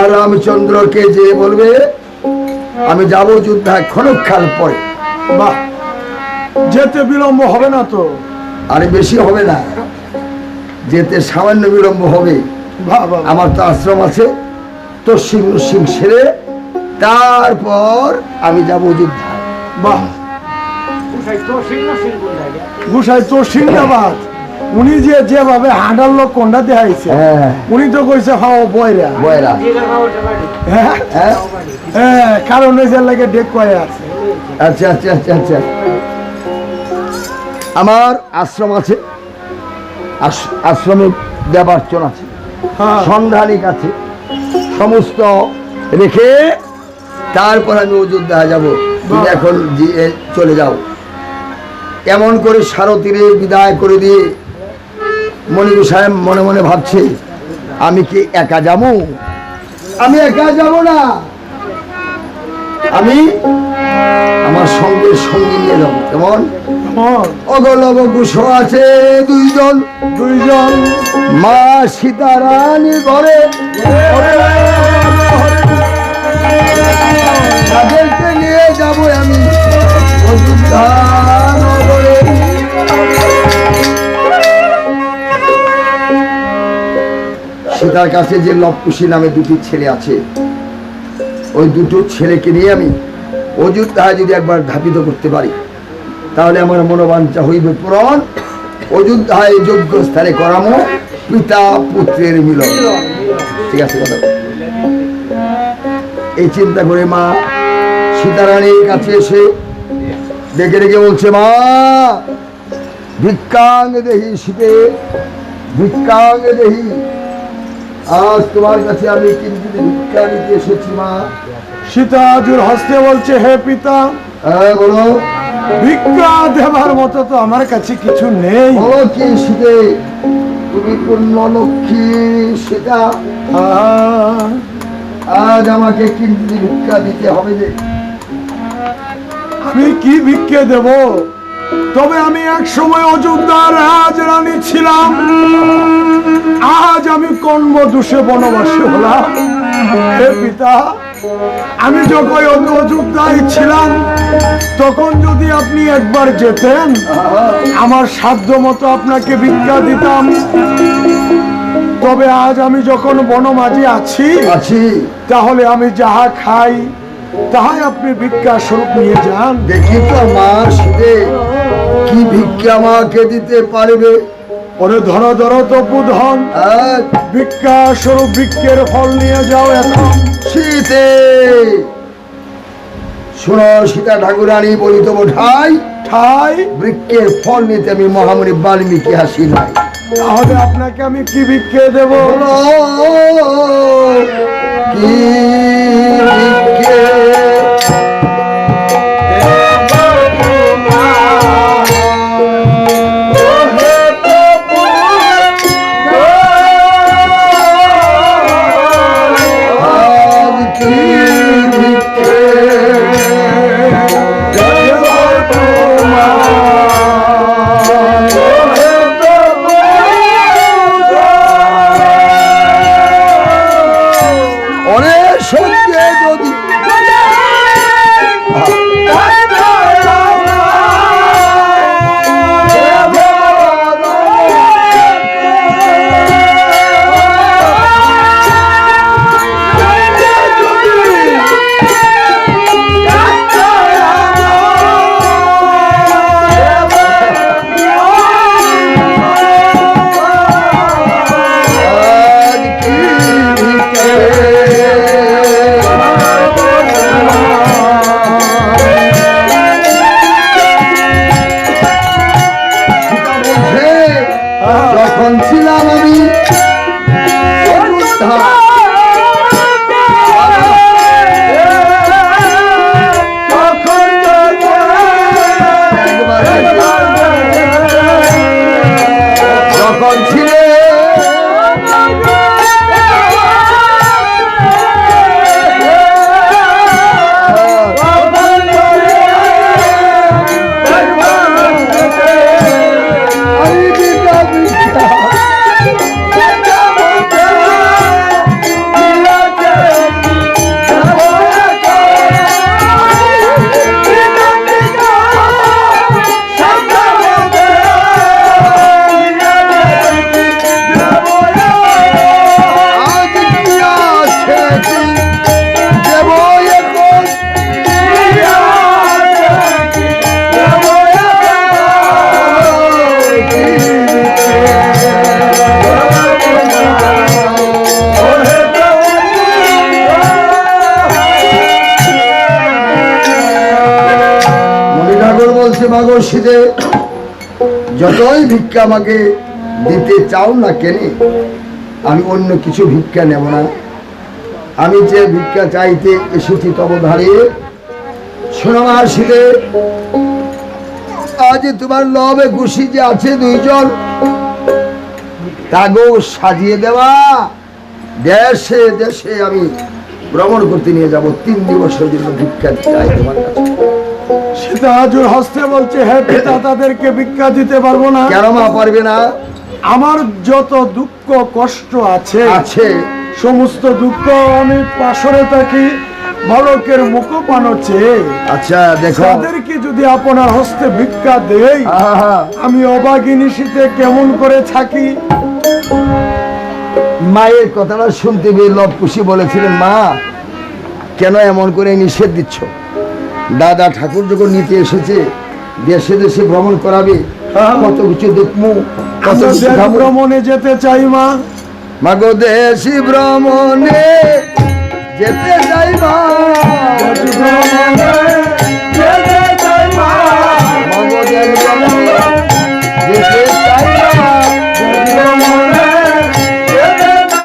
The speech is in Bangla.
রামচন্দ্রকে যে বলবে আমি যাব যুদ্ধায় ক্ষণকাল পরে। বাহ! যেতে বিলম্ব হবে না তো? আরে বেশি হবে না। যেতে সামান্য বিলম্ব হবে। বাহ বাহ আমার তো আশ্রম আছে। তো সিং সিং সেরে তারপর আমি যাব যুদ্ধায় বাহ! গুসাই তো সিংহাবাদ উনি যে যেভাবে হাঁটার লোক কোনটা দেখাইছে? হ্যাঁ। উনি তো কইছে হাও বয়রা। বয়রা। হ্যাঁ? হ্যাঁ? কারণ ওই লাগে ডেক কয়ে আছে। আচ্ছা আচ্ছা আচ্ছা আচ্ছা। আমার আশ্রম আছে আশ- আশ্রমে দেবার্চন আছে হ্যাঁ। সন্ধানিক আছে। সমস্ত রেখে তারপর আমি অযোধ্যা যাব। তুমি এখন চলে যাও। এমন করে সারথীরে বিদায় করে দিয়ে মনিরু সাহেব মনে মনে ভাবছে আমি কি একা যাব? আমি একা যাব না। আমি আমার সঙ্গে সঙ্গী নিয়ে যাব। কেমন? অগলব গুছ আছে দুইজন। দুইজন। মা সীতারানী ঘরে। তাদেরকে নিয়ে যাব আমি। অযোধ্যা। সীতার কাছে যে লবকুশি নামে দুটি ছেলে আছে, ওই দুটো ছেলেকে নিয়ে আমি অযোধ্যায় যদি একবার ধাপিত করতে পারি, তাহলে আমার মনোবাঞ্ছা হইবে পূরণ। অযোধ্যায় যোগ্য স্থানে করামো, পিতা পুত্রের মিলন। ঠিক আছে, কথা এই চিন্তা করে মা, সীতারানীর কাছে এসে ডেকে ডেকে বলছে, মা, ভিক্ষাং দেহি শীতে ভিক্ষাং দেহি আজ তোমার কাছে আমি কিন্তু ভিক্ষা নিতে এসেছি মা? সীতা জুর হস্তে বলছে হে পিতা হ্যাঁ বলো। ভিক্ষা দেবার মতো তো আমার কাছে কিছু নেই। বলো কি শীতে তুমি পূর্ণ লক্ষ্মী সেটা? আজ আমাকে কিন্তু ভিক্ষা দিতে হবে যে আমি কি ভিক্ষে দেব? তবে আমি এক সময় অযোধ্যার রাজ রানী ছিলাম। আজ আমি কর্ম দোষে বনবাসী হলাম। হে পিতা আমি যখন অযোধ্যায় ছিলাম তখন যদি আপনি একবার যেতেন আমার সাধ্য মতো আপনাকে ভিক্ষা দিতাম। তবে আজ আমি যখন বনমাঝি আছি আছি। তাহলে আমি যাহা খাই তাহাই আপনি ভিক্ষা স্বরূপ নিয়ে যান। দেখি তো মা শীতে কি ভিক্ষা আমাকে দিতে পারবে? ওরে ধর ধর তপু ধন আর ভিক্ষা স্বরূপ ভিক্ষের ফল নিয়ে যাও এখন। শীতে। শোনো সীতা ঠাকুরানী বলিত ঠাই ঠাই। বৃক্ষের ফল নিতে আমি মহামণি বাল্মীকি হাসি নাই। তাহলে আপনাকে আমি কি ভিক্ষে দেব? মাগো শীতে যতই ভিক্ষা আমাকে দিতে চাও না কেনে, আমি অন্য কিছু ভিক্ষা নেব না। আমি যে ভিক্ষা চাইতে এসেছি তব ধারে শোনামার শীতে আজ তোমার লবে খুশি যে আছে দুইজন, তাগো সাজিয়ে দেওয়া, দেশে দেশে আমি ভ্রমণ করতে নিয়ে যাব, তিন দিবসের জন্য ভিক্ষা চাই তোমার কাছে। সীতা হস্তে বলছে হে পিতা তাদেরকে ভিক্ষা দিতে পারব না। কেন মা পারবে না? আমার যত দুঃখ কষ্ট আছে আছে। সমস্ত দুঃখ আমি পাশরে থাকি বালকের মুখ পানো চেয়ে আচ্ছা দেখো। তাদেরকে যদি আপনার হস্তে ভিক্ষা দেই আমি অবাগিনী শীতে কেমন করে থাকি? মায়ের কথাটা শুনতে পেয়ে লব খুশি বলেছিলেন মা। কেন এমন করে নিষেধ দিচ্ছ? দাদা ঠাকুর যখন নিতে এসেছে দেশে দেশে ভ্রমণ করাবে হ্যাঁ। কত কিছু দেখব। ভ্রমণে যেতে চাই মা মাগো দেশি ভ্রমণে যেতে চাই মা ভ্রমণে